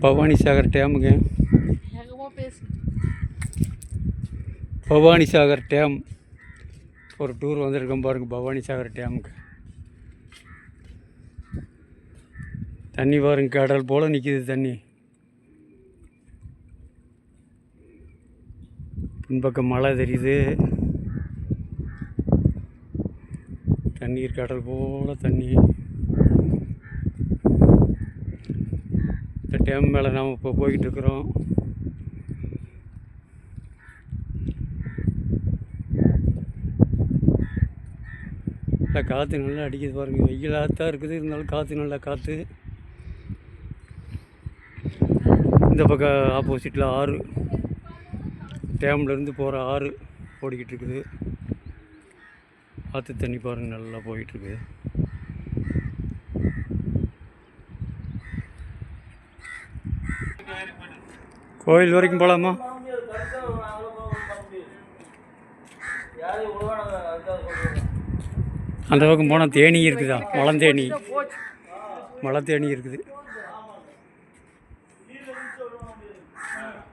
பவானி சாகர் டேமுங்க. பவானி சாகர் டேம். ஒரு டூர் வந்திருக்கோம் பாருங்க பவானி சாகர் டேமுக்கு. தண்ணி பாருங்க கடல் போல் நிற்கிது தண்ணி. பின்பக்கம் மழை தெரியுது. தண்ணீர் கடல் போல் தண்ணி இந்த டேம் மேலே நாம் இப்போ போய்கிட்டு இருக்கிறோம் நல்லா காற்று நல்லா அடிக்குது பாருங்கள் வெயிலாக தான் இருக்குது. இருந்தாலும் காற்று நல்லா காற்று இந்த பக்கம் ஆப்போசிட்டில் ஆறு. டேம்லேருந்து போகிற ஆறு ஓடிக்கிட்டு இருக்குது. ஆற்று தண்ணி பாருங்க நல்லா போயிட்டுருக்குது கோயில் வரைக்கும் போகலாமா அந்த பக்கம் போனால் தேனி இருக்குதா? மலந்தேனி. போச்சு மலத்தேனி இருக்குது.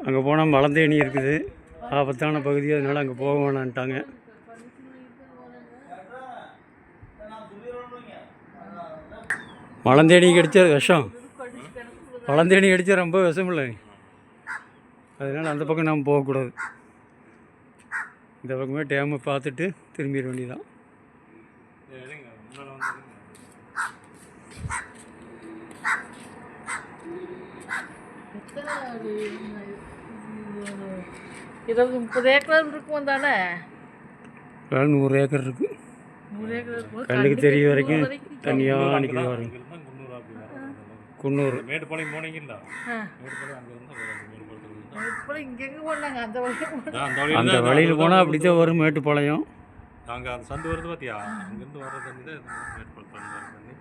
அங்கே போனால் மலந்தேனி இருக்குது. ஆபத்தான பகுதி அதனால் அங்கே போக வேணான்ட்டாங்க. மலந்தேனி கடிச்சா விஷம். மலந்தேனி கடிச்சா ரொம்ப விஷம் இல்லை அதனால் அந்த பக்கம் நாம் போகக்கூடாது. இந்த பக்கமே டேமை பார்த்துட்டு திரும்பிட வேண்டியதான்? இருபது முப்பது ஏக்கர் இருக்கும் தானே? நூறு ஏக்கர் இருக்கும் கண்ணுக்கு தெரிய வரைக்கும் தனியாக நிற்கிது பாருங்க. குன்னூர் மேட்டுப்பாளையம் போனீங்களா. மேட்டுப்பாளையம் அங்கே இருந்தால் அந்த வழியில் போனால் அப்படி தான் வரும் மேட்டுப்பாளையம். நாங்கள் அந்த சந்து வருது பார்த்தியா அங்கேருந்து வர தண்ணி தான் இந்த மேட்டுப்பாளையத்துலேருந்து வர தண்ணி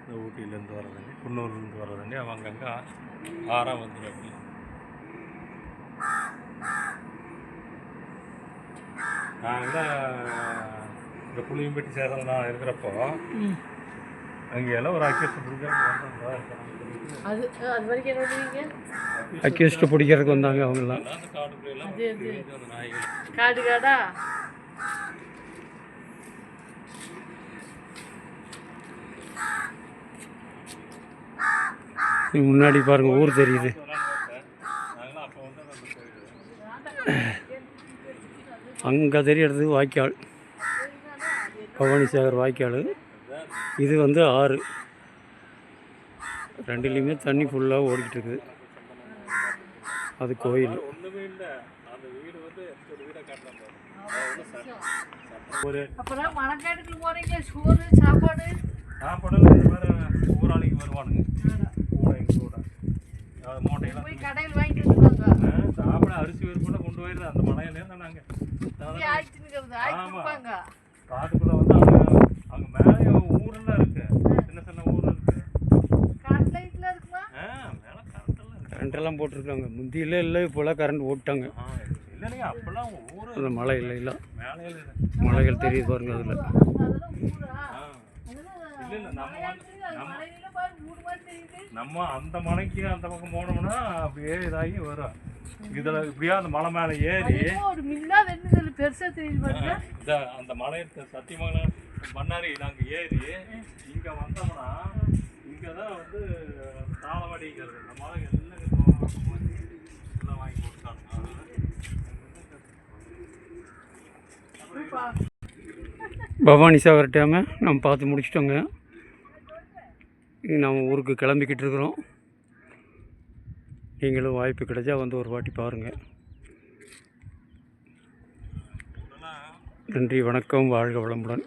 இந்த ஊட்டியிலேருந்து வர தண்ணி குன்னூர்லேருந்து வர தண்ணி அவங்க அங்கங்கே ஆறாக வந்துடும் அப்படி. நாங்கள் இந்த புளியம்பட்டி சேதம் நான் இருக்கிறப்போ. அங்கே எல்லாம் ஒரு அக்கேஷன் கொடுக்குறாங்க அது அது வரைக்கும் என்ன பண்ணுவீங்க அக்யூஸ்ட்டு பிடிக்கிறதுக்கு வந்தாங்க அவங்கெல்லாம். அது காடு காடா? முன்னாடி பாருங்க ஊர் தெரியுது. அங்கே தெரியறது வாய்க்கால். பவானி சாகர் வாய்க்கால். இது வந்து ஆறு. ரெண்டுலேயுமே தண்ணி ஃபுல்லாக ஓடிக்கிட்டு இருக்குது அது கோயில். ஒரு வீடை காட்டுறாங்க ஒரு அப்புறம் மணக்காட்டுக்கு போறீங்க சோறு சாப்பாடு. சாப்பாடுல இந்த மாதிரி ஊராளிக்கு வருவானுங்க. கூட எங்க கூட. அஹ் மூட்டையெல்லாம் போய் கடையில் வாங்கிட்டு வந்துருவாங்க சாப்பிட அரிசி வேறு கூட கொண்டு போயிருது அந்த மலையில ஆமா. கொடுப்பாங்க. காட்டுக்குள்ள வந்து அங்கே அங்கே மேலே ஊரெல்லாம் இருக்கு சின்ன சின்ன ஊர் இருக்கு கரண்ட் லைட்ல இருக்குமா ஆ மேலே கரண்டெல்லாம் போட்டிருக்காங்க. முந்தியில் இல்லை இப்போலாம் கரண்ட் போட்டாங்க ஆ இல்லைங்க அப்போல்லாம் ஊர் அந்த மழை இல்லை இல்லை. மேலே இல்லை மலைகள் தெரியுது பாருங்க அதில். நம்ம அந்த மலைக்கு அந்த பக்கம் போனோம்னா அப்படியே இதாகி வரும். இதில் இப்படியே அந்த மலை மேலே ஏறி பெருசா தெரியுது அந்த மலை சத்தியமங்கலம் மன்னாரி நாங்கள் ஏறி இங்கே வந்தோம்னா இங்கே தான் வந்து தாளவாடிங்கிறது இந்த மலை எல்லாம் இங்க எல்லாம் வாங்கி போட்டுட்டாங்க பவானி சாகர் டேமை நம்ம பார்த்து முடிச்சிட்டோங்க. நம்ம ஊருக்கு கிளம்பிக்கிட்டு இருக்கிறோம். நீங்களும் வாய்ப்பு கிடைச்சா வந்து ஒரு வாட்டி பாருங்கள் நன்றி வணக்கம் வாழ்க வளமுடன்.